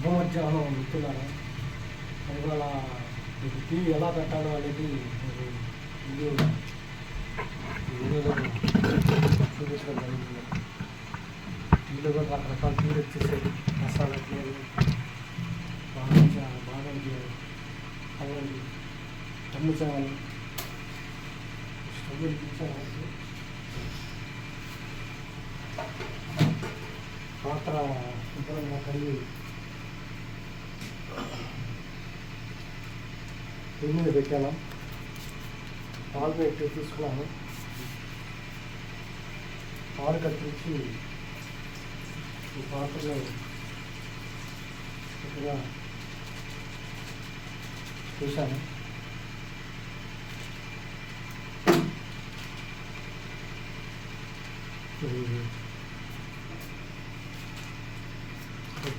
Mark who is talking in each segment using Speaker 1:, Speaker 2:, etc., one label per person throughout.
Speaker 1: శుభమధ్యాహ్నం మిత్రులారా ఇవాళ మీకు టీ ఎలా పెట్టాలో అనేది మీకు వీడియో వీడియోలో చూపించడం జరిగింది. టీలో కూడా రకరకాల టీలు వచ్చేసాయి మసాలా టీలు బాగా చా బాదం టీ అవన్నీ తమ్ము చావని స్టవ్ వెలిగించాలి పాత్ర శుభ్రంగా కడిగి పొయ్యి మీద పెట్టాను పాలు పెట్టి తీసుకున్నాను. పాలు కట్టించి ఈ పాత్రలో చక్కగా చూశాను.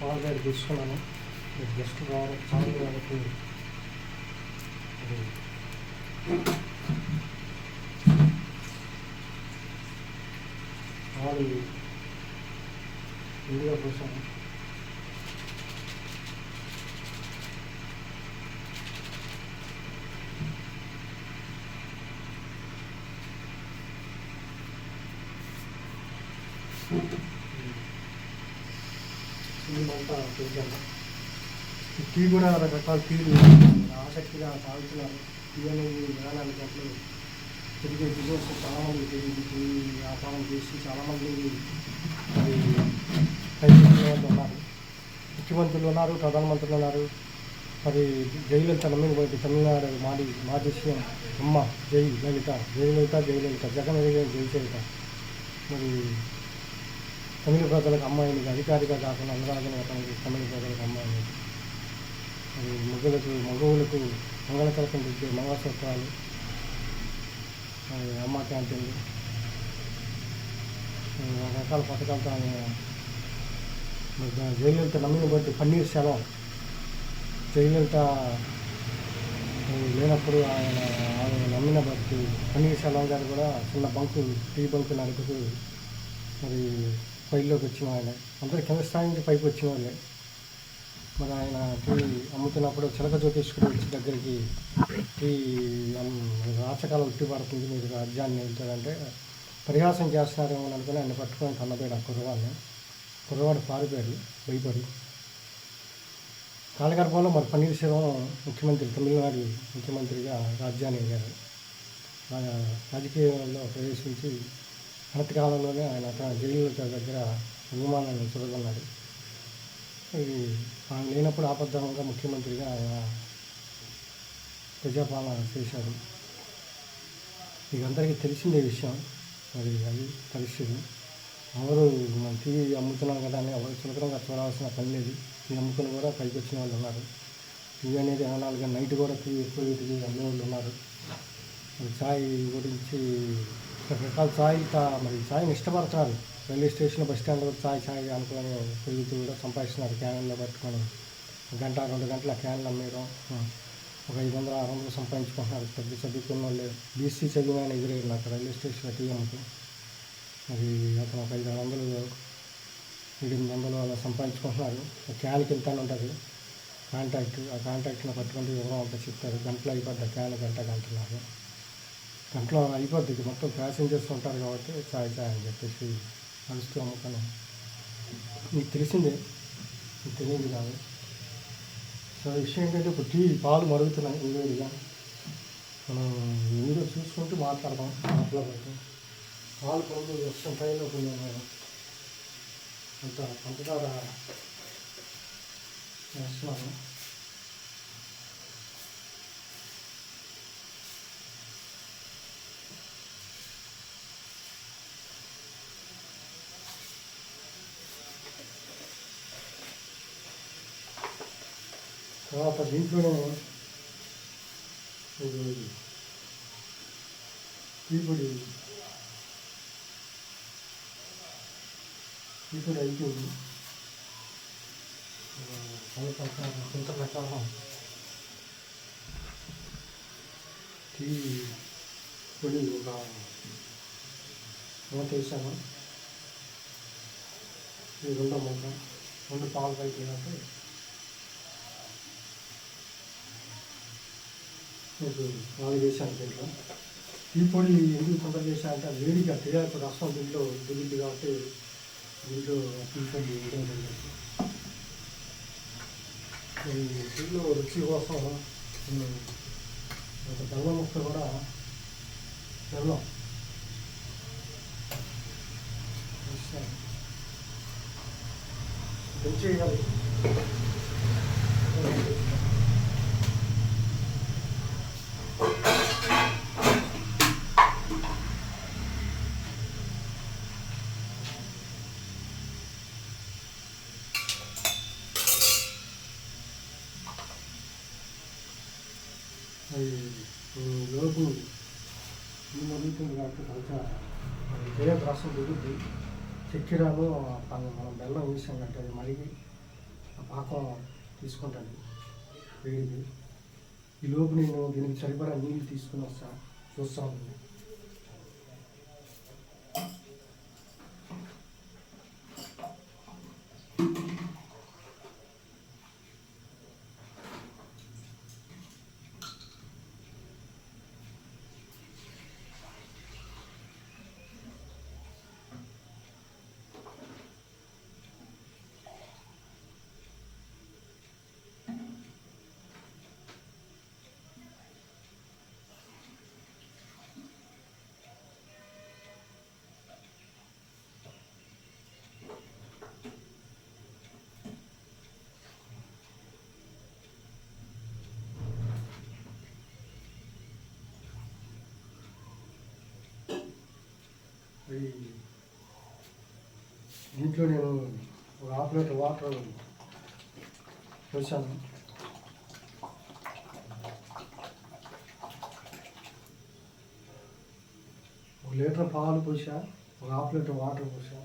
Speaker 1: పాలు తీసుకున్నాను. జస్ట్ రావడం చాలు కాబట్టి ఇది పాలు విడిగా పోసాను సినిమంతా చూశాను ఈ టీ కూడా రకరకాల టీలు ఆసక్తిగా తాగుతున్నారు టీ అనేది విధానాలు గంటలు తిరిగే బిజినెస్ చాలామంది తెలియదు టీ వ్యాపారం చేసి చాలామంది మరి ఉన్నారు. ముఖ్యమంత్రులు ఉన్నారు ప్రధానమంత్రులు ఉన్నారు. మరి జయలలిత నమ్మినటువంటి తమిళనాడు మాది మాజీ సీఎం అమ్మ జై లలిత జయలలిత జయలలిత జగన్ జై మరి తమిళ ప్రజలకు అమ్మాయిని అధికారిగా కాకుండా అనురాగం తమిళ ప్రజలకు అమ్మాయిని అది మగలకు మగవులకు మంగళకరకం దిద్దే మంగళసూత్రాలు మరి అమ్మ క్యాంటీన్లు రకరకాల పథకాలతో ఆయన జయలలిత నమ్మిన బట్టి పన్నీర్ సెలవు. జయలలిత లేనప్పుడు ఆయన ఆయన నమ్మిన బట్టి పన్నీర్ సెలవు గారు కూడా చిన్న బంకు టీ బంకు నడుపుతూ మరి పైలోకి వచ్చిన ఆయన అందరూ కింద స్థాయి నుంచి పైకి వచ్చిన వాళ్ళే. మరి ఆయన టీ అమ్ముతున్నప్పుడు చిలక జ్యోతిష్కుడు వచ్చి దగ్గరికి టీ రాచకాలం ఉట్టి పడుతుంది మీరు రాజ్యాన్ని వెళ్తారంటే పరిహాసం చేస్తున్నారేమో అనుకుని ఆయన పట్టుకొని కన్నపోయాడు ఆ కుర్రవాడిని. కుర్రవాడు పారిపోయాడు భయపడి కాలగర్భంలో మరి పన్నీర్ ముఖ్యమంత్రి తమిళనాడు ముఖ్యమంత్రిగా రాజ్యాన్ని వెళ్ళారు ఆయన రాజకీయాల్లో ప్రవేశించి అనతి కాలంలోనే ఆయన తన జైలు దగ్గర అభిమానాన్ని చూడగన్నాడు ఆయన లేనప్పుడు ఆపద్ధంగా ముఖ్యమంత్రిగా ఆయన ప్రజాపాలన చేశారు. మీకు అందరికీ తెలిసిందే విషయం. మరి అది పరిస్థితి. ఎవరు మనం టీవీ అమ్ముతున్నాం కదా అని ఎవరు చులకరంగా చూడాల్సిన పని లేదు. ఈ అమ్ముకుని కూడా పైకి వచ్చిన వాళ్ళు ఉన్నారు. టీవీ అనేది ఇరవై నాలుగు నైట్ కూడా టీవీ ఎక్కువ వీటికి అమ్మే వాళ్ళు ఉన్నారు. మరి ఛాయ్ గురించి రకరకాల ఛాయ్ మరి ఛాయ్ని ఇష్టపడతారు. రైల్వే స్టేషన్ బస్ స్టాండ్ కూడా ఛాయ్ ఛాయ్ అనుకుని పెరుగుతూ కూడా సంపాదిస్తున్నారు. క్యాన్లో పట్టుకొని గంట రెండు గంటల క్యాన్లు అమ్మేయడం. ఒక ఐదు వందలు ఆరు వందలు సంపాదించుకుంటున్నారు. పెద్ద చదువుకున్న వాళ్ళు బీసీ చదివిన ఎదురయ్యారు నాకు రైల్వే స్టేషన్ టీ అమ్ముతూ మరి అతను ఒక ఐదు ఆరు వందలు ఎనిమిది వందలు అలా సంపాదించుకుంటున్నారు. క్యాన్కి ఎంత ఉంటుంది. కాంటాక్ట్ ఆ కాంటాక్ట్ని పట్టుకుంటే వివరం అంతా చెప్తారు. గంటలో అయిపోద్ది ఆ క్యాన్ గంట గంటలాగా గంటలో అయిపోద్ది. మొత్తం ప్యాసింజర్స్ ఉంటారు కాబట్టి చాయ్ చాయ్ అని చెప్పేసి నడుస్తూ అమ్ముతాను మీకు తెలిసిందే మీకు తెలియదు కాదు సో విషయం ఏంటంటే ఇప్పుడు టీ పాలు మరుగుతున్నాయి వేడిగా మనం వీడియో చూసుకుంటూ మాట్లాడదాం మాటలో పాలు పొందు వర్షం పైన కొంచెం అంత పంచదార వేస్తున్నాను తర్వాత దీంట్లోనే ఇది టీ పొడి టీ పొడి అయిపోయింది పది ప్రకారం కొంత ప్రకారం టీ పొడి ఒక మూత వేసాను ఇది రెండో మూత రెండు పాలు పైకి మీకు నాలుగు వేసాను దీంట్లో టీ పొడి ఎందుకు తొందర చేశా అంటే వేడిగా తెలియాలి రసం దీంట్లో దిగింది కాబట్టి దీంట్లో తీసుకొని పొడి జరిగింది. ఈ టీలో రుచి కోసం నేను ఒక బెల్లం ముక్క కూడా బెల్లం వేస్తాను. అది ఈ లోపు ఈ మరుగుతుంది కాబట్టి కొంచెం అది తేయక రసం దిగుద్ది చక్కెరను మనం బెల్లం వేసాం కంటే అది మరిగి ఆ పాకం తీసుకుంటాను వేడిది ఈ లోపు నేను దీనికి సరిపడా నీళ్ళు తీసుకుని వస్తా. చూస్తాను ఈ దీంట్లో నేను ఒక హాఫ్ లీటర్ వాటర్ పోసాను. ఒక లీటర్ పాలు పోసా ఒక హాఫ్ లీటర్ వాటర్ పోసా.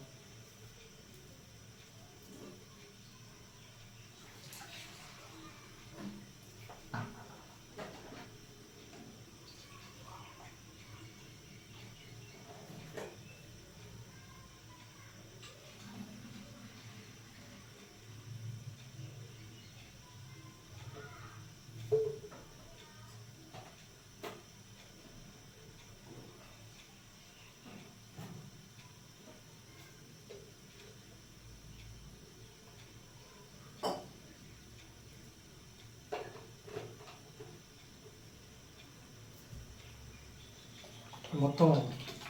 Speaker 1: మొత్తం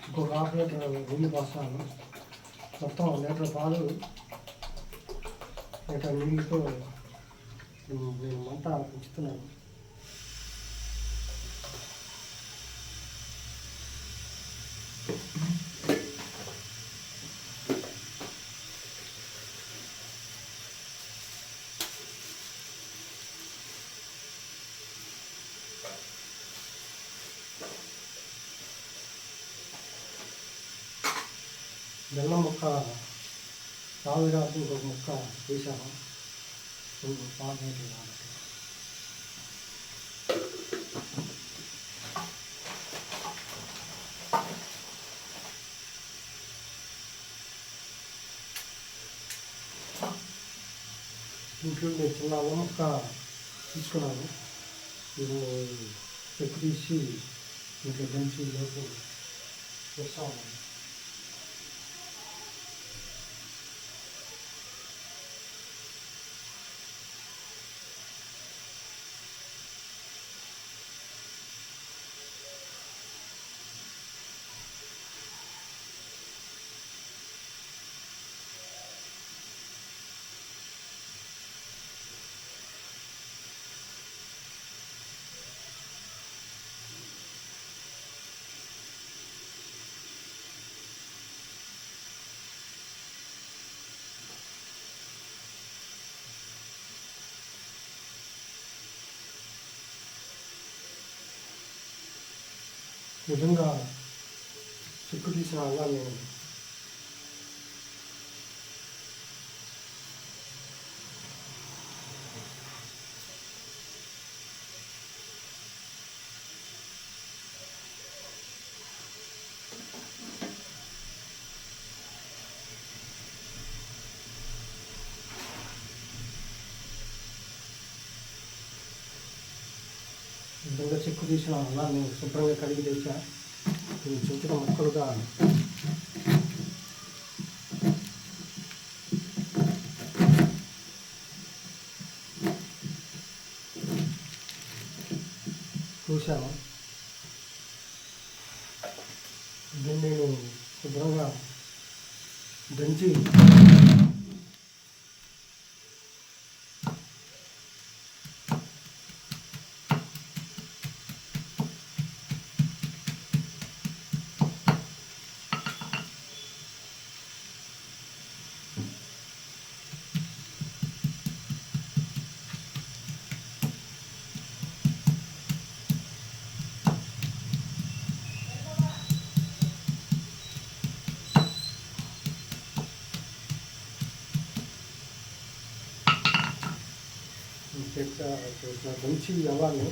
Speaker 1: ఇంకొక హాఫ్ లీటర్ నీళ్ళు పోస్తాను. మొత్తం లీటర్ పాలు లీటర్ నీళ్ళతో నేను మంట పెంచుతున్నాను బెల్లం ముక్క పాలు కాదు ఇంకొక ముక్క వేసాను కాబట్టి ఇంట్లో నేను చిన్న మొక్క తీసుకున్నాను ఇది చెక్కు తీసి ఇంకా మంచి లోపు వేస్తాను. నిజంగా చిక్కు తీసిన అల్లాన్ని ఈ విధంగా చెక్కు నేను శుభ్రంగా కడిగి తెచ్చా. నేను చిన్న మొక్కలుగా చూశాను దీన్ని నేను శుభ్రంగా దంచి మంచి రవాన్ని అవ్వాలి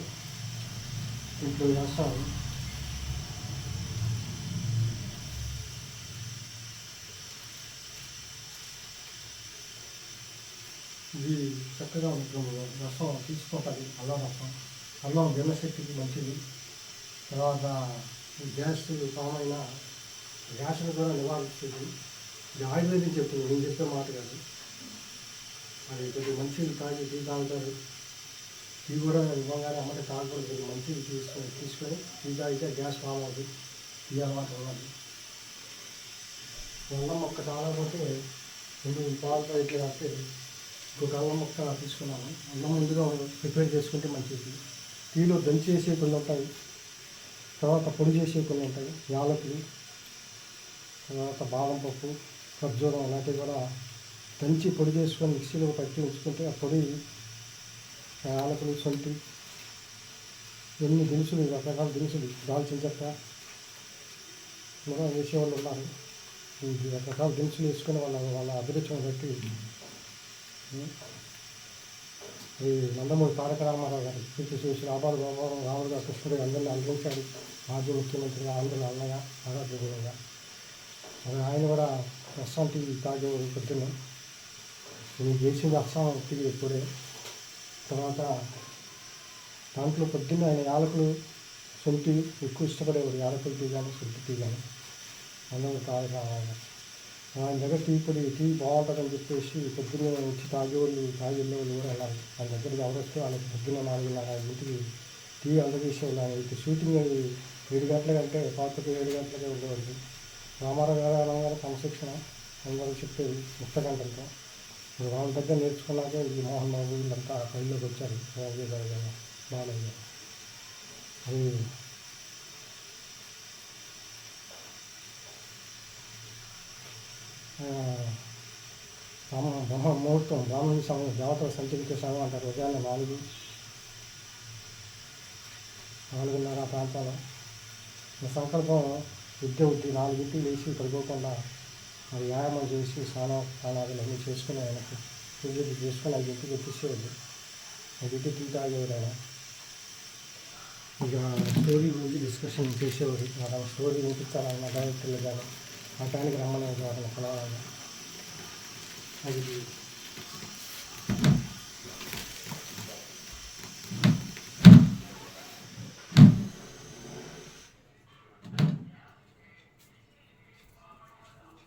Speaker 1: ఇప్పుడు వేస్తాను ఇది చక్కగా ఉంటుంది. రసం తీసుకోవాలి అల్లం రసం. అల్లం జీర్ణశక్తికి మంచిది. తర్వాత గ్యాస్ కామైన గ్యాస్ను కూడా నివారిస్తుంది ఇది ఆయుర్వేదం చెప్తుంది. నేను చెప్పే మాట కాదు. మరి కొద్దిగా మంచిది తాగి టీ తాగుతారు. ఇవి కూడా ఇవ్వగానే అమ్మటి తాగకూడదు కొద్దిగా మంచిది తీసుకొని తీసుకొని టీ తాగితే గ్యాస్ ఫామ్ అవుతుంది. టీ అలవాటు అవ్వాలి. అల్లం మొక్క తాగకపోతే ముందు పాలతో ఇట్లా కాస్తే ఇంకొక అల్లం మొక్క తీసుకున్నాను అల్లం ముందుగా ప్రిపేర్ చేసుకుంటే మంచిది. టీలో దంచి చేసే కొన్ని ఉంటాయి. తర్వాత పొడి చేసే కొన్ని ఉంటాయి. యాలకులు తర్వాత బాదం పప్పు ఖర్జూరం అలాంటివి కూడా దంచి పొడి చేసుకొని మిక్సీలో పట్టి ఉంచుకుంటే ఆ పొడి యాలకులు సొంటి ఎన్ని దినుసులు రకరకాల దినుసులు దాల్చిన చెక్క కూడా వేసేవాళ్ళు ఉన్నారు. ఈ రకరకాల దినుసులు వేసుకునే వాళ్ళ వాళ్ళ అభిరుచిని బట్టి. ఈ నందమూరి తారక రామారావు గారు కృషి చేసి రాబాలు గోపాలం రాముడు కృష్ణుడు అందరినీ అలరించాడు మాజీ ముఖ్యమంత్రిగా ఆంధ్ర అన్నగా ఆరాధ్యంగా మరి ఆయన కూడా అస్సాం టీవీ తాగే పొద్దున్న నేను చేసింది అస్సాం టీవీ ఎప్పుడే? తర్వాత దాంట్లో పొద్దున్న ఆయన యాలకులు సొంటి ఎక్కువ ఇష్టపడేవాడు. యాలకులు టీ కానీ సొంటి టీ కానీ అందరూ తాగి రావాలి ఆయన. దగ్గర టీ పొడి టీ బాగుంటుందని చెప్పేసి పొద్దున్న వచ్చి తాగేవాళ్ళు తాగి వెళ్ళేవాళ్ళు కూడా వెళ్ళాలి ఆయన దగ్గరికి ఎవరు వస్తే వాళ్ళకి పొద్దున్న నాలుగున్నర ఇంటికి టీ అందజేసేవాళ్ళు. ఆయన ఇటు షూటింగ్ అది ఏడు గంటలకంటే పాతకి ఏడు గంటలకే ఉండేవాళ్ళు. రామారావు గారు అనగానే క్రమశిక్షణ అందరూ చెప్పేది ముక్త గంటలతో. ఇప్పుడు వాళ్ళ దగ్గర నేర్చుకున్నాకే ఈ మోహన్ బాబు వీళ్ళంతా పైలోకి వచ్చారు బాబు గారు కదా బాలయ్య గారు అది ఆ, బ్రహ్మ బ్రహ్మ ముహూర్తం బ్రాహ్మణ సమయం దేవతలు సంచరించే సమయం అంటారు ఉదయాన్నే నాలుగు నాలుగున్నర ఆ ప్రాంతంలో ఈ సంకల్పం విద్య ఉద్ది నాలుగింటికి లేచి పడుకోకుండా మరి వ్యాయామం చేసి స్నానం స్నానాలు అన్నీ చేసుకుని ఆయనకు పూజ చేసుకొని ఐదింటికి వచ్చేసేవాళ్ళు ఐదింటికి టీ తాగేవారు ఆయన. ఇక స్టోరీ గురించి డిస్కషన్ చేసేవారు. వాళ్ళ స్టోరీ వినిపించాలన్న డైరెక్టర్లు కానీ ఆ టైంకి రమ్మని వాళ్ళని కలవాలని అది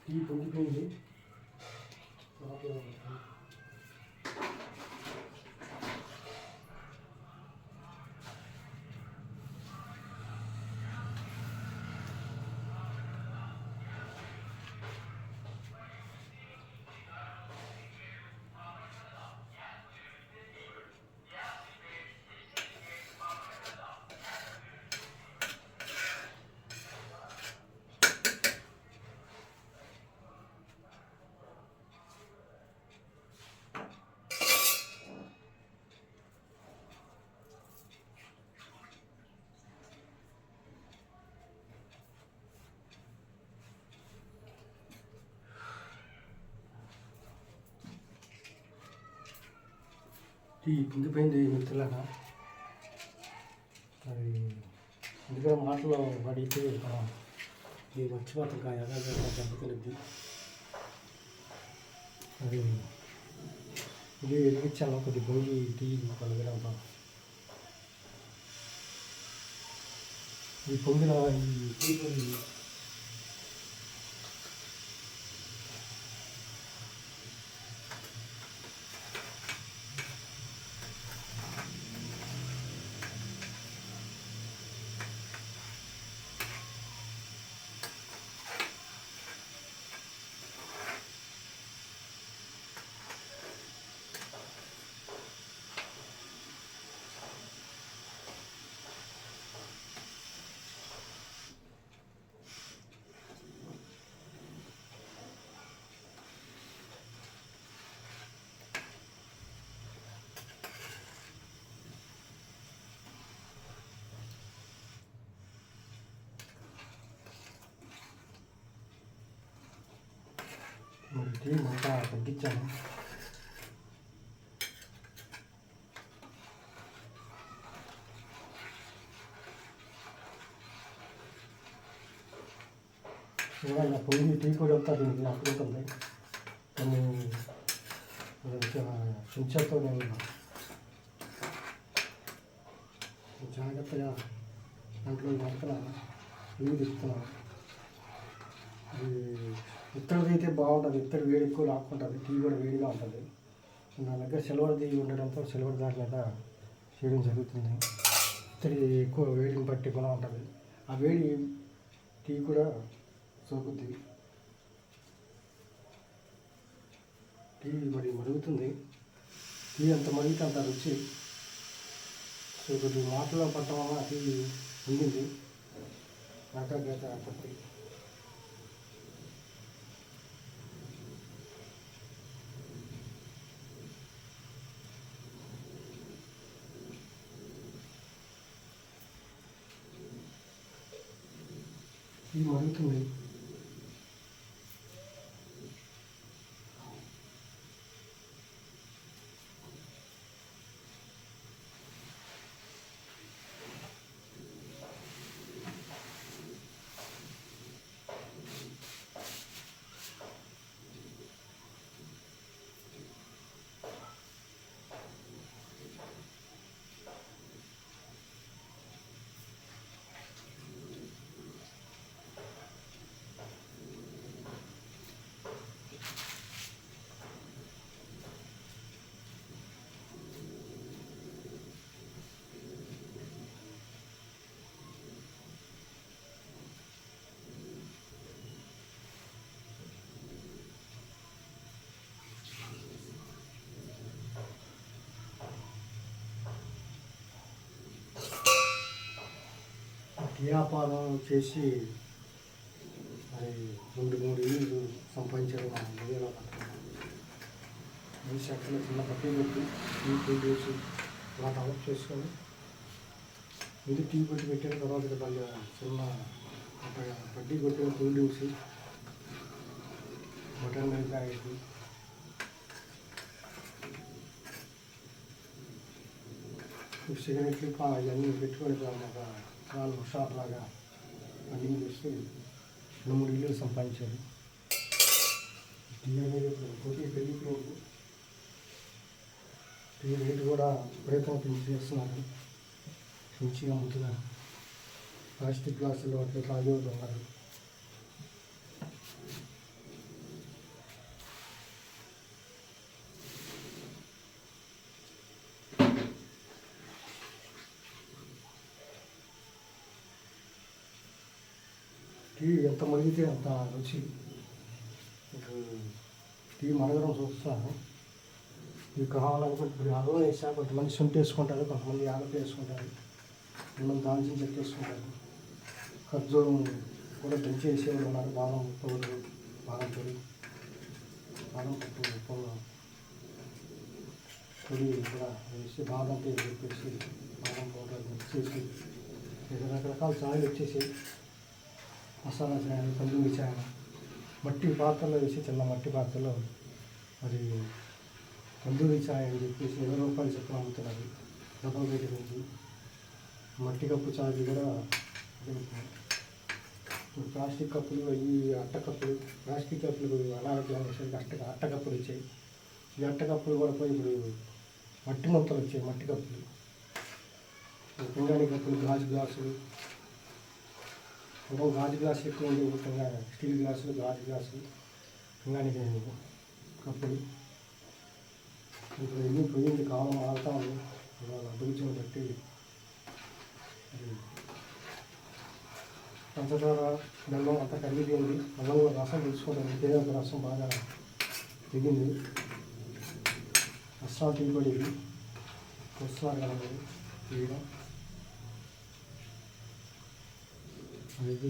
Speaker 1: టీ పొంగిపోయింది టీ పొంగిపోయింది మిత్రులాగా అది ఎందుకంటే మాటలో పడితే మనం ఇది మర్చిపోతాం కానీ అలాగే దెబ్బతిలిద్ది అది ఇది వెలిగించాను కొద్ది భోగి టీ పలుగురంతా ఈ పొంగిన ఈ టీ మంట తగ్గించాను చూడండి పొయ్యి టీ పొడి వెళ్తా దీనికి అప్పుడు ఉంటుంది కొన్ని చెంచాతో నేను జాగ్రత్తగా దాంట్లో మరకల ఇవి తిప్పుతున్నాను ఇది ఇత్తడిది అయితే బాగుంటుంది ఇత్తడి వేడి ఎక్కువ లాక్కుంటుంది టీ కూడా వేడిగా ఉంటుంది. నా దగ్గర సిల్వర్ది ఉండడంతో సిల్వర్ దాని చేయడం జరుగుతుంది. ఇత్తడి ఎక్కువ వేడిని బట్టి కూడా ఉంటుంది. ఆ వేడి టీ కూడా సోకుద్ది. టీ మరి మరుగుతుంది. టీ అంత మరిగితే అంత రుచి సో కొద్ది మాటలో పట్టడం వల్ల టీ ఉండింది. నాకాగేత పట్టి. ఇది మరుగుతుంది వ్యాపారం చేసి మరి రెండు మూడు ఇల్లు సంపాదించడం మా విజయలో ఈ సెక్టర్లో చిన్న పట్టి పెట్టి టీ పెట్టి చేసి అలా డెవలప్ చేసుకొని ఇది టీ పెట్టి పెట్టిన తర్వాత ఇక మళ్ళీ చిన్న ఒక పట్టి కొట్టిన పూలు చూసి బటన్ మిరకాయ సిగరెట్లు అవన్నీ ఇవన్నీ పెట్టుకొని ఒక నాలుగు షాప్ లాగా చేసి రెండు మూడు ఇల్లు సంపాదించారు. టీ అనేది ఇప్పుడు పెరిగిపోయింది టీ రేటు కూడా ప్రయత్నం పెంచి చేస్తున్నారు. మంచిగా ముందుగా ప్లాస్టిక్ గ్లాసులు అట్లా తాగే ఉన్నారు టీ ఎంత మరిగితే అంత రుచి. టీ మనగరం చూస్తాను ఇవి కావాలనుకుంటే ఇప్పుడు అల్లం వేసా కొంతమంది శుంఠి వేసుకుంటారు కొంతమంది యాలకులు వేసుకుంటారు కొంతమంది దాల్చిన చెట్టు వేసుకుంటారు. ఖర్జూరం కూడా దంచి వేసేవాళ్ళు ఉన్నారు. బాదం పౌడర్ బాదం పొడి. బాదం పప్పు పొడి పొడి కూడా వేసి బాదం పేరు చెప్పేసి బాదం పౌడర్ మిక్స్ చేసి రకరకాల చాయలు వచ్చేసి మసాలా చేయాలి తందూరి చేయాలి మట్టి పాత్రలో వేసి చిన్న మట్టి పాత్రలో మరి తందూరి ఛాయ్ అని చెప్పేసి ఇరవై రూపాయలు చొప్పున అమ్ముతున్నారు. డబ్బులు పెట్టి నుంచి. మట్టి కప్పు ఛాయలు కూడా ఇప్పుడు ప్లాస్టిక్ కప్పులు ఈ అట్ట కప్పులు ప్లాస్టిక్ కప్పులు అనారోగ్యం వచ్చేసరికి అట్ట అట్ట కప్పులు వచ్చాయి. ఈ అట్ట కప్పులు కూడా పోయి ఇప్పుడు మట్టి మొత్తలు వచ్చాయి మట్టి కప్పులు. పింగాణి కప్పులు గాజు గ్లాసులు పూర్వం గాజు గ్లాస్ ఎక్కువ ఉండే ముఖ్యంగా స్టీల్ గ్లాసులు గాజు గ్లాసులు పింగానికి కప్పులు ఇప్పుడు ఎన్ని పోయింది కాలం ఆడుతూ ఉంది ఇవాళ అభిరుచిని బట్టి అది పంచదార బెల్లం అంతా కరిగిపోయింది బెల్లం కూడా రసం తీసుకుంటాం ఇంకేదో ఒక రసం బాగా దిగింది రసం టీ పొడి ఇది వస్తున్నారు కదా మీరు అది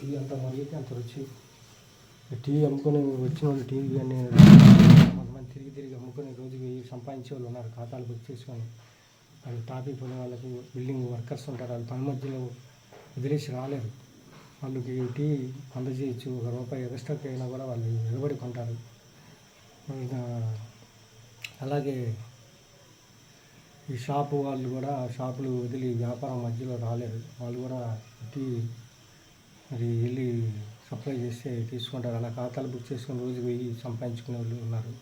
Speaker 1: టీ అంత మరిగితే అంత రుచి టీ అమ్ముకొని వచ్చిన వాళ్ళు టీ అన్ని కొంతమంది తిరిగి తిరిగి అమ్ముకుని రోజుకి సంపాదించే వాళ్ళు ఉన్నారు ఖాతాలు బుక్ చేసుకొని. వాళ్ళు టాపిక్ పోయిన వాళ్ళకు బిల్డింగ్ వర్కర్స్ ఉంటారు వాళ్ళు పని మధ్యలో వదిలేసి రాలేరు. వాళ్ళకి టీ అందజేయచ్చు ఒక రూపాయి ఎక్స్ట్రాకి అయినా కూడా వాళ్ళు ఎగబడి కొంటారు. ఇంకా అలాగే ఈ షాపు వాళ్ళు కూడా షాపులు వదిలి వ్యాపారం మధ్యలో రాలేరు వాళ్ళు కూడా టీ మరి వెళ్ళి సప్లై చేస్తే తీసుకుంటారు. అలా ఖాతాలు బుక్ చేసుకుని రోజు పోయి సంపాదించుకునే వాళ్ళు ఉన్నారు.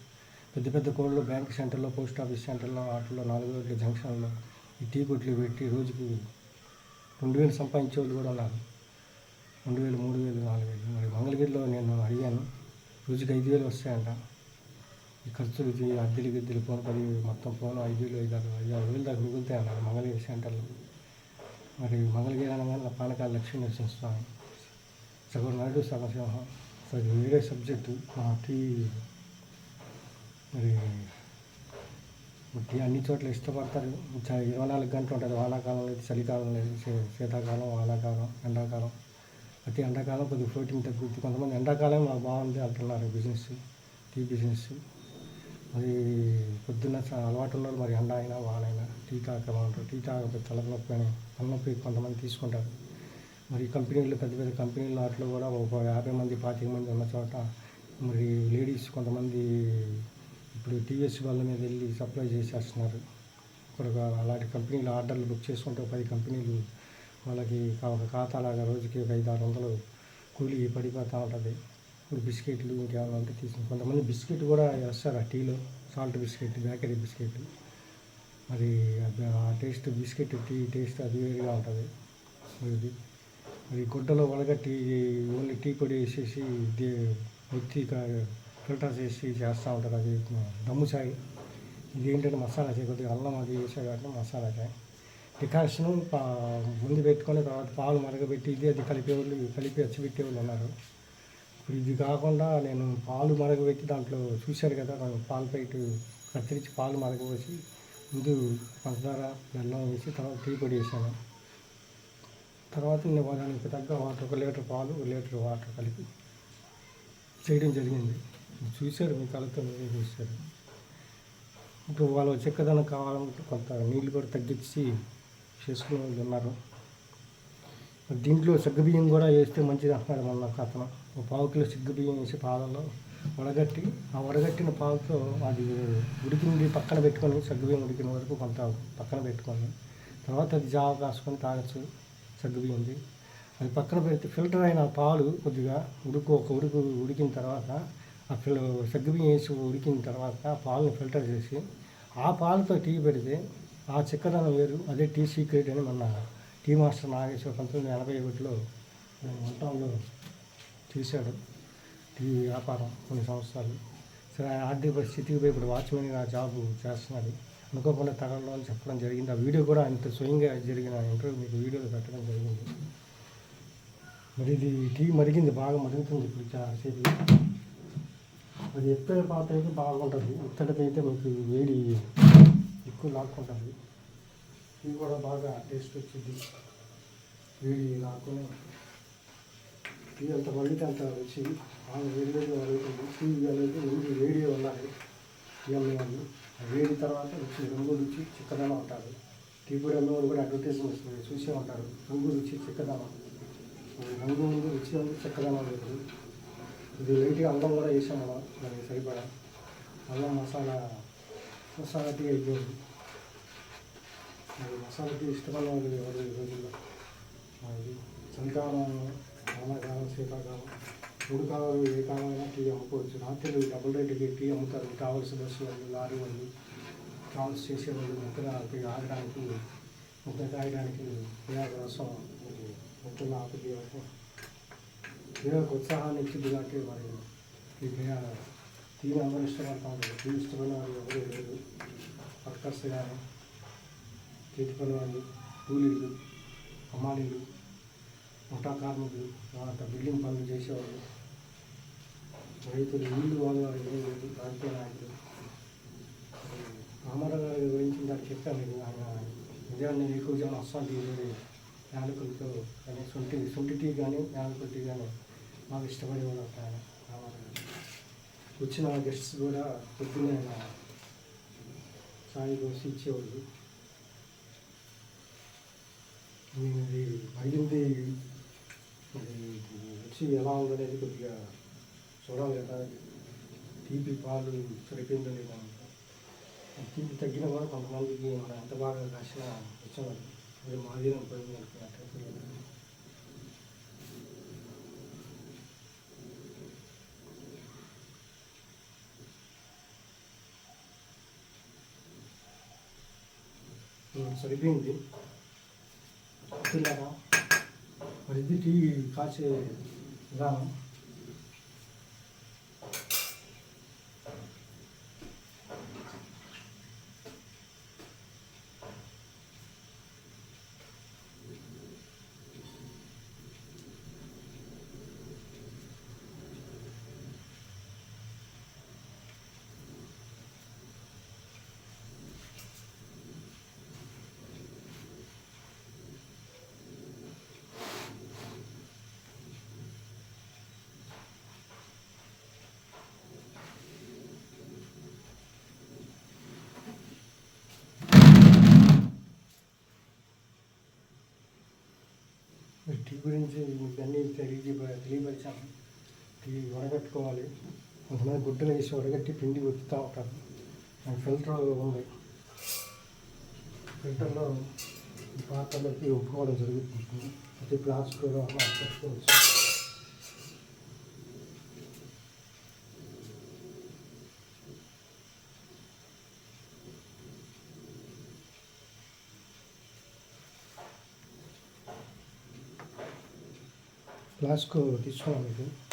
Speaker 1: పెద్ద పెద్ద కోళ్ళు బ్యాంక్ సెంటర్లో పోస్ట్ ఆఫీస్ సెంటర్లో వాటిలో నాలుగు రోడ్ల జంక్షన్లో ఈ టీ కొట్లు పెట్టి రోజుకి రెండు వేలు సంపాదించే వాళ్ళు కూడా ఉన్నారు. రెండు వేలు మూడు వేలు నాలుగు వేలు. మరి మంగళగిరిలో నేను అడిగాను రోజుకి ఐదు వేలు వస్తాయంట. ఈ ఖర్చులు అద్దెలు గిద్దెలు ఫోన్ పది మొత్తం ఫోన్ ఐదు వేలు ఐదు ఆరు ఐదు ఆరు వేలు దాకా మిగులుతాయి అన్నారు మంగళగిరి సెంటర్లో. మరి మంగళగిరి అనగానే పానకాల లక్ష్మీ నరసింహస్వామి సగం నాయుడు సగసింహం సో ఇది వేరే సబ్జెక్టు. మా టీ మరి టీ అన్ని చోట్ల ఇష్టపడతారు. ఇరవై నాలుగు గంటలు ఉంటుంది. వానాకాలం లేదు చలికాలం లేదు శీతాకాలం వానాకాలం ఎండాకాలం. ప్రతి ఎండాకాలం కొద్దిగా ఫ్లోటింగ్ తగ్గుద్ది. కొంతమంది ఎండాకాలం మాకు బాగుంది అంటున్నారు బిజినెస్ టీ బిజినెస్. మరి పొద్దున్న అలవాటు ఉన్న మరి ఎండ అయినా వానైనా టీ తాగమంటారు టీ తాగకపోతే తలనొప్పి అని తలనొప్పి కొంతమంది తీసుకుంటారు. మరి కంపెనీలు పెద్ద పెద్ద కంపెనీలు వాటిలో కూడా ఒక యాభై మంది పాతిక మంది ఉన్న చోట మరి లేడీస్ కొంతమంది ఇప్పుడు టీఎస్ వాళ్ళ మీద వెళ్ళి సప్లై చేసేస్తున్నారు. ఇక్కడ అలాంటి కంపెనీలు ఆర్డర్లు బుక్ చేసుకుంటే పది కంపెనీలు వాళ్ళకి ఒక ఖాతాలాగా రోజుకి ఒక ఐదు ఆరు వందలు కూలీ పడిపోతూ ఉంటుంది. బిస్కెట్లు ఇంకేమైనా ఉంటే తీసుకుని కొంతమంది బిస్కెట్ కూడా వేస్తారు ఆ టీలో. Salt biscuit bakery biscuit. మరి అది ఆ టేస్ట్ బిస్కెట్ టీ టేస్ట్ అది వేరుగా ఉంటుంది. ఇది. మరి గుడ్డలో టీ ఓన్లీ టీ పొడి వేసేసి దే ఒత్తి ఫిల్టర్ చేసి చేస్తూ ఉంటారు. అది దమ్ము చాయ్. ఇది ఏంటంటే మసాలా చాయ్ కొద్దిగా అల్లం అది వేసే కాబట్టి మసాలా చాయ్. డికాషన్ పా ముందు పెట్టుకొని తర్వాత పాలు మరగబెట్టి ఇది అది కలిపేవాళ్ళు కలిపి వచ్చి పెట్టేవాళ్ళు ఉన్నారు. ఇప్పుడు ఇది కాకుండా నేను పాలు మరగబెట్టి దాంట్లో చూశారు కదా పాలు ప్యాకెట్ కత్తిరించి పాలు మరగబోసి ముందు పంచదార బెల్లం వేసి తర్వాత టీ పొడి వేసాను. తర్వాత నేను దానికి తగ్గ వాటర్ ఒక లీటర్ పాలు ఒక లీటర్ వాటర్ కలిపి చేయడం జరిగింది. చూశారు మీ కళ్ళతో మీరే చూశారు. ఇప్పుడు వాళ్ళు చెక్కదనం కావాలంటే కొంత నీళ్ళు కూడా తగ్గించి చేసుకునే వాళ్ళు ఉన్నారు. దీంట్లో సగ్గుబియ్యం కూడా వేస్తే మంచిది అంటున్నాడు మన కథనం పావు కిలో సగ్గుబియ్యం వేసి పాలలో వడగట్టి ఆ వడగట్టిన పావుతో అది ఉడికింది పక్కన పెట్టుకొని సగ్గుబియ్యం ఉడికిన వరకు కొంత పక్కన పెట్టుకొని తర్వాత అది జావ కాసుకొని తాగొచ్చు సగ్గుబియ్యంది అది పక్కన పెడితే ఫిల్టర్ అయిన పాలు కొద్దిగా ఉడుకు ఒక ఉడుకు ఉడికిన తర్వాత ఆ ఫిల్ సగ్గుబియ్యం వేసి ఉడికిన తర్వాత ఆ పాలను ఫిల్టర్ చేసి ఆ పాలతో టీ పెడితే ఆ చిక్కదనం వేరు అదే టీ సీక్రెట్ అని మన టీ మాస్టర్ నాగేశ్వర పంతొమ్మిది వందల ఎనభై ఒకటిలో వంటంలో చూశాడు. టీ వ్యాపారం కొన్ని సంవత్సరాలు. సరే ఆయన ఆర్థిక పరిస్థితికి పోయి ఇప్పుడు వాచ్మెన్గా జాబ్ చేస్తున్నది అనుకోకుండా తగలలో అని చెప్పడం జరిగింది. ఆ వీడియో కూడా అంత స్వయంగా జరిగిన ఇంటర్వ్యూ మీకు వీడియోలో పెట్టడం జరిగింది. మరి ఇది టీ మరిగింది బాగా మరుగుతుంది ఇప్పుడు చాలాసేపు. అది ఎత్తడి పాత అయితే బాగుంటుంది. ఇత్తడిది అయితే మీకు వేడి ఎక్కువ లాక్కుంటుంది. టీ కూడా బాగా టేస్ట్ వచ్చింది. వేడి లాక్కుని అంత మరిగితే అంత రుచి బాగా వేడి వేడిగా మరుగుతుంది అనేది ముందు రేడియో ఉండాలి. టీ అమ్మేవాళ్ళు వేడి తర్వాత రుచి రంగు రుచి చిక్కదనం అంటారు. టీ పొడి కూడా అడ్వర్టైజ్మెంట్ చూసే ఉంటారు. రంగు రుచి చిక్కదనం. రంగు ముందు రుచి ఉంది చిక్కదనం లేదు ఇది లైట్గా అల్లం కూడా వేసాం మనం. దానికి సరిపడా. అల్లం మసాలా మసాలా టీ అయిపోయింది. మరి మసాలా టీ ఇష్టమైన వాళ్ళు ఎవరు ఈ రోజుల్లో? అది చలికాలం వానాకాలం శీతాకాలం మూడు కాలాలు ఏ కాలమైనా టీ అమ్ముకోవచ్చు. రాత్రి డబుల్ రేటుకి టీ అమ్ముతారు. ట్రావెల్స్ బస్సు వాళ్ళు లారీ వాళ్ళు ట్రావెల్స్ చేసేవాళ్ళు ముక్కగా ఆగడానికి ముక్క తాగడానికి ఇలాగ ముక్కలు మొత్తం నాకు ఉత్సాహాన్ని ఇచ్చింది కాబట్టి మరి ఈ టీ అందరూ ఇష్టపడతా ఉంటారు టీవీ ఇష్టమైన వాళ్ళు ఎవరు లేదు వర్కర్స్ కానీ చేతి పని వాళ్ళు కూలీలు అమ్మాలీలు ముఠా కార్మికులు తర్వాత బిల్డింగ్ పనులు చేసేవాళ్ళు. రైతులు ఇల్లు వాళ్ళు లేదు రాజకీయ నాయకులు. రామారావు గారి గురించి దానికి చెప్పాను ఆయన నిజంగా నేను ఎక్కువ జనం అస్సాంటి యాలకులతో కానీ సొంటి సొంటి టీ కానీ యాలకుల టీ కానీ మాకు ఇష్టపడే వాళ్ళు ఆయన రామారావు గారు. వచ్చిన గెస్ట్స్ కూడా పొద్దున్నే ఆయన చాయ్ పోసి ఇచ్చేవాళ్ళు. నేను ఇది అడిగింది వచ్చి రుచి ఎలా ఉందనేది కొద్దిగా చూడాలి కదా. తీపి పాలు సరిపోయిందో లేదా తీపి తగ్గిన కూడా కొంతమందికి మనం ఎంత బాగా కాసినా వచ్చాము అది మాదిరం పోయింది అనుకున్నట్టు సరిపోయింది. పిల్లరా మరి ఇది టీ కాసే విధానం మరి టీ గురించి మీకు తెలియజే తెలియపరిచాము తెలియపరిచాను వడగట్టుకోవాలి. కొంతమంది గుడ్డలు వేసి వడగట్టి పిండి ఒత్తుతూ ఉంటారు. ఫిల్టర్ ఉంది. ఫిల్టర్లో పాత్రలోకి ఒప్పుకోవడం జరుగుతుంది. ప్రతి ప్లాస్టిక్ అలా పెట్టుకోవచ్చు ఫ్లాస్క్ తీసుకోవాలి మీకు మరి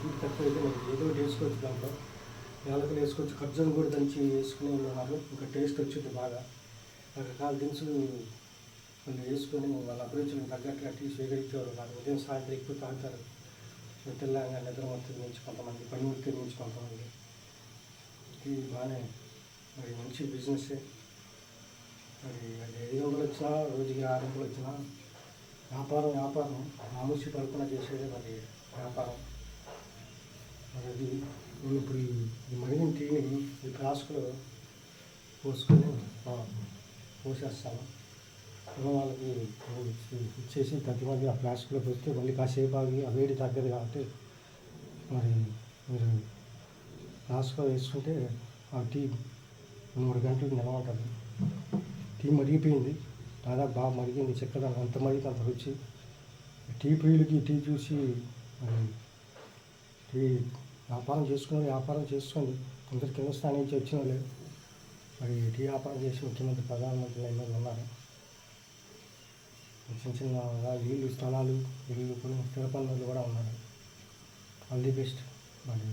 Speaker 1: కానీ తక్కువ అయితే ఏదో వేసుకోవచ్చు దాంట్లో. యాలకులు వేసుకోవచ్చు ఖర్జూరం కూడా దంచి వేసుకునే ఉన్నారు. ఇంకా టేస్ట్ వచ్చింది బాగా. రకరకాల దినుసులు కొన్ని వేసుకొని వాళ్ళ అభిరుచులకు తగ్గట్టుగా టీ స్వీకరించేవారు వాళ్ళు ఉదయం సాయంత్రం ఎక్కువ తాగుతారు. తెల్లంగా నిద్ర మొత్తం నుంచి కొంతమంది పని ఒత్తిడి నుంచి కొంతమంది. ఇది బాగానే మరి మంచి బిజినెస్ మరి అది ఐదు వందలు వచ్చినా రోజుకి ఆరు వందలు వచ్చినా వ్యాపారం వ్యాపారం మామూసి కల్పన చేసేది మరి వ్యాపారం. మరి అది నేను ఇప్పుడు ఈ మరిగిన టీని ఈ ఫ్లాస్క్లో పోసుకొని పోసేస్తాను. వాళ్ళకి ఇచ్చేసి ప్రతి ఆ ఫ్లాస్క్లో పోస్తే మళ్ళీ కాసేపు ఆగి ఆ వేడి తగ్గదు కాబట్టి మరి మీరు ఫ్లాస్క్లో వేసుకుంటే ఆ టీ మూడు గంటలు నిల్వ టీ మరిగిపోయింది. దాదాపు బాగా మరిగింది. చక్కగా అంత మరిగి అంత రుచి. టీ ప్రియులకి టీ చూసి మరి టీ వ్యాపారం చేసుకుని వ్యాపారం చేసుకోండి కొందరు కింద స్థానం నుంచి వచ్చిన లేదు మరి టీ వ్యాపారం చేసి ముఖ్యమంత్రి ప్రధానమంత్రి ఎన్నో ఉన్నారు. చిన్న చిన్న వీళ్ళు స్థలాలు ఇల్లు కొన్ని స్థిర పనులు కూడా ఉన్నారు. ఆల్ ది బెస్ట్ మరి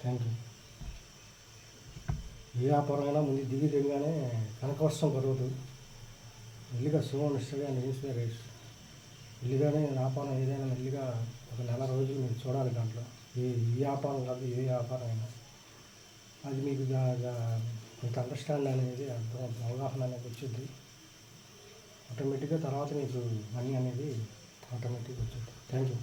Speaker 1: థ్యాంక్ యూ ఏ వ్యాపారమైనా ముందు దిగి దిగగానే కనకవర్షం కురవదు. మెల్లిగా సుమో నిష్టగా నిలిస్తే రేస్ మెల్లిగానే వ్యాపారం ఏదైనా మెల్లిగా ఒక నెల రోజులు మీరు చూడాలి దాంట్లో. ఏ ఈ వ్యాపారం కాదు ఏ వ్యాపారం అయినా. అది మీకు గా- కొంత అండర్స్టాండ్ అనేది అర్థం అవగాహన అనేది వచ్చింది ఆటోమేటిక్గా తర్వాత మీకు మనీ అనేది ఆటోమేటిక్గా వచ్చింది థ్యాంక్ యూ